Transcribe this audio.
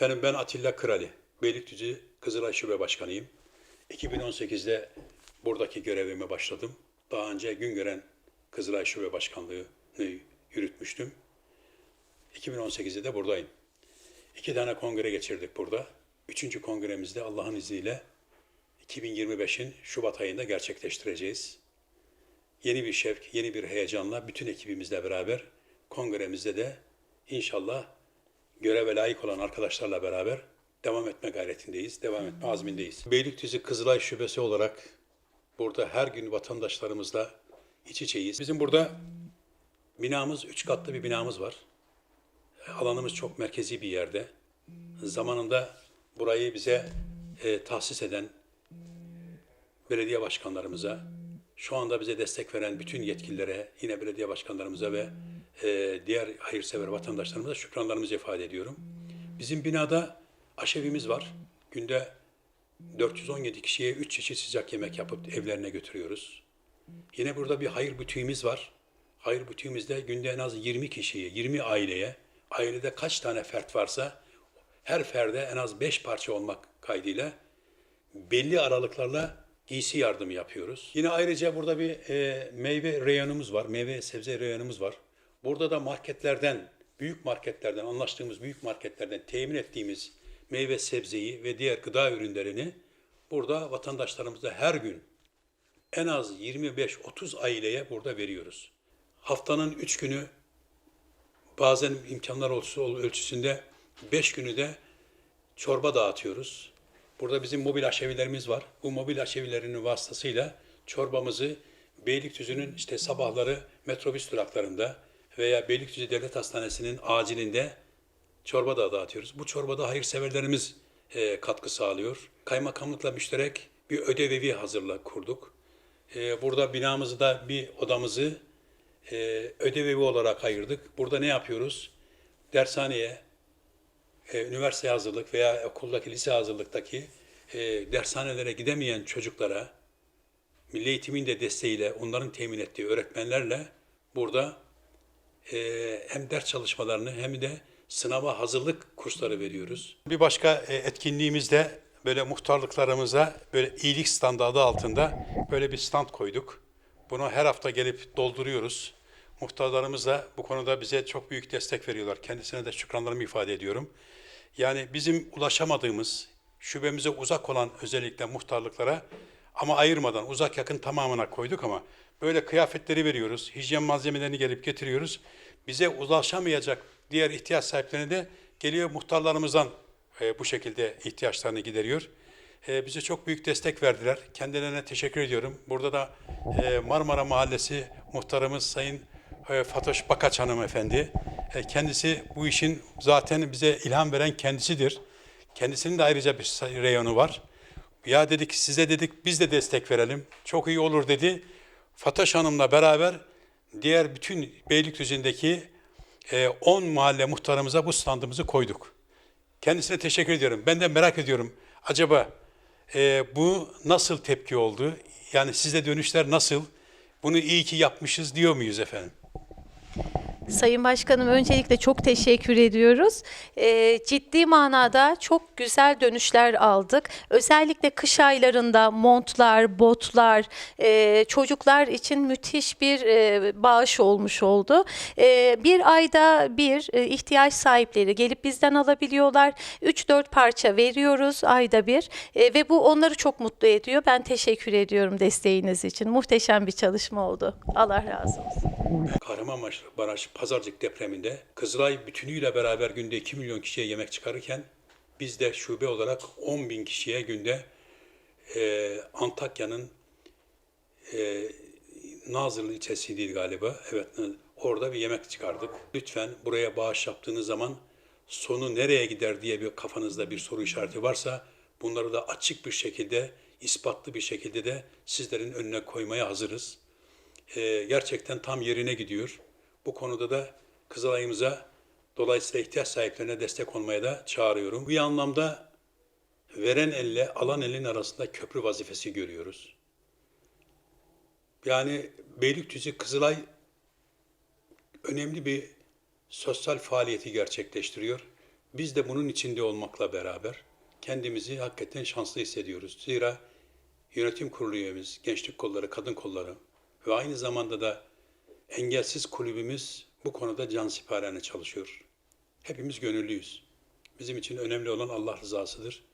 Efendim ben Atilla Krali. Beylikdüzü Kızılay Şube Başkanıyım. 2018'de buradaki görevime başladım. Daha önce Güngören Kızılay Şube Başkanlığı'nı yürütmüştüm. 2018'de de buradayım. İki tane kongre geçirdik burada. Üçüncü kongremizde Allah'ın izniyle 2025'in Şubat ayında gerçekleştireceğiz. Yeni bir şevk, yeni bir heyecanla bütün ekibimizle beraber kongremizde de inşallah göreve layık olan arkadaşlarla beraber devam etme gayretindeyiz, devam etme azmindeyiz. Beylikdüzü Kızılay Şubesi olarak burada her gün vatandaşlarımızla iç içeyiz. Bizim burada binamız, üç katlı bir binamız var. Alanımız çok merkezi bir yerde. Zamanında burayı bize e, tahsis eden belediye başkanlarımıza, şu anda bize destek veren bütün yetkililere, yine belediye başkanlarımıza ve e, diğer hayırsever vatandaşlarımıza şükranlarımızı ifade ediyorum. Bizim binada aşevimiz var. Günde 417 kişiye 3 çeşit sıcak yemek yapıp evlerine götürüyoruz. Yine burada bir hayır bütüğümüz var. Hayır bütüğümüzde günde en az 20 kişiye, 20 aileye, ailede kaç tane fert varsa her ferde en az 5 parça olmak kaydıyla belli aralıklarla giysi yardımı yapıyoruz. Yine ayrıca burada bir e, meyve reyonumuz var, meyve sebze reyonumuz var. Burada da marketlerden, büyük marketlerden, anlaştığımız büyük marketlerden temin ettiğimiz meyve sebzeyi ve diğer gıda ürünlerini burada vatandaşlarımıza her gün en az 25-30 aileye burada veriyoruz. Haftanın 3 günü bazen imkanlar ölçüsünde 5 günü de çorba dağıtıyoruz. Burada bizim mobil aşevilerimiz var. Bu mobil aşevilerinin vasıtasıyla çorbamızı Beylikdüzü'nün işte sabahları metrobüs duraklarında veya Beylikdüzü Devlet Hastanesi'nin acilinde çorba da dağıtıyoruz. Bu çorbada hayırseverlerimiz e, katkı sağlıyor. Kaymakamlıkla müşterek bir ödev hazırla kurduk. E, burada binamızı da bir odamızı e, ödev olarak ayırdık. Burada ne yapıyoruz? Dershaneye, e, üniversite hazırlık veya okuldaki lise hazırlıktaki e, dershanelere gidemeyen çocuklara Milli Eğitim'in de desteğiyle onların temin ettiği öğretmenlerle burada e, hem ders çalışmalarını hem de sınava hazırlık kursları veriyoruz. Bir başka e, etkinliğimiz de böyle muhtarlıklarımıza böyle iyilik standardı altında böyle bir stand koyduk. Bunu her hafta gelip dolduruyoruz. Muhtarlarımız da bu konuda bize çok büyük destek veriyorlar. Kendisine de şükranlarımı ifade ediyorum. Yani bizim ulaşamadığımız, şubemize uzak olan özellikle muhtarlıklara ama ayırmadan uzak yakın tamamına koyduk ama böyle kıyafetleri veriyoruz. Hijyen malzemelerini gelip getiriyoruz. Bize ulaşamayacak diğer ihtiyaç sahiplerine de geliyor muhtarlarımızdan e, bu şekilde ihtiyaçlarını gideriyor. E, bize çok büyük destek verdiler. Kendilerine teşekkür ediyorum. Burada da e, Marmara Mahallesi muhtarımız Sayın e, Fatoş Bakaç hanımefendi. E, kendisi bu işin zaten bize ilham veren kendisidir. Kendisinin de ayrıca bir reyonu var. Ya dedik size dedik biz de destek verelim. Çok iyi olur dedi. Fatoş Hanım'la beraber diğer bütün Beylikdüzü'ndeki e, 10 mahalle muhtarımıza bu standımızı koyduk. Kendisine teşekkür ediyorum. Ben de merak ediyorum. Acaba e, bu nasıl tepki oldu? Yani sizde dönüşler nasıl? Bunu iyi ki yapmışız diyor muyuz efendim? Sayın Başkanım öncelikle çok teşekkür ediyoruz. Ee, ciddi manada çok güzel dönüşler aldık. Özellikle kış aylarında montlar, botlar, e, çocuklar için müthiş bir e, bağış olmuş oldu. E, bir ayda bir e, ihtiyaç sahipleri gelip bizden alabiliyorlar. 3-4 parça veriyoruz ayda bir E, ve bu onları çok mutlu ediyor. Ben teşekkür ediyorum desteğiniz için. Muhteşem bir çalışma oldu. Allah razı olsun. Kahramanmaraş Pazarcık depreminde Kızılay bütünüyle beraber günde 2 milyon kişiye yemek çıkarırken biz de şube olarak 10 bin kişiye günde e, Antakya'nın e, Nazırlı ilçesiydi galiba. Evet orada bir yemek çıkardık. Lütfen buraya bağış yaptığınız zaman sonu nereye gider diye bir kafanızda bir soru işareti varsa bunları da açık bir şekilde, ispatlı bir şekilde de sizlerin önüne koymaya hazırız e, gerçekten tam yerine gidiyor. Bu konuda da Kızılay'ımıza dolayısıyla ihtiyaç sahiplerine destek olmaya da çağırıyorum. Bu anlamda veren elle alan elin arasında köprü vazifesi görüyoruz. Yani Beylikdüzü Kızılay önemli bir sosyal faaliyeti gerçekleştiriyor. Biz de bunun içinde olmakla beraber kendimizi hakikaten şanslı hissediyoruz. Zira yönetim kurulu üyemiz, gençlik kolları, kadın kolları ve aynı zamanda da engelsiz kulübümüz bu konuda cansiparane çalışıyor. Hepimiz gönüllüyüz. Bizim için önemli olan Allah rızasıdır.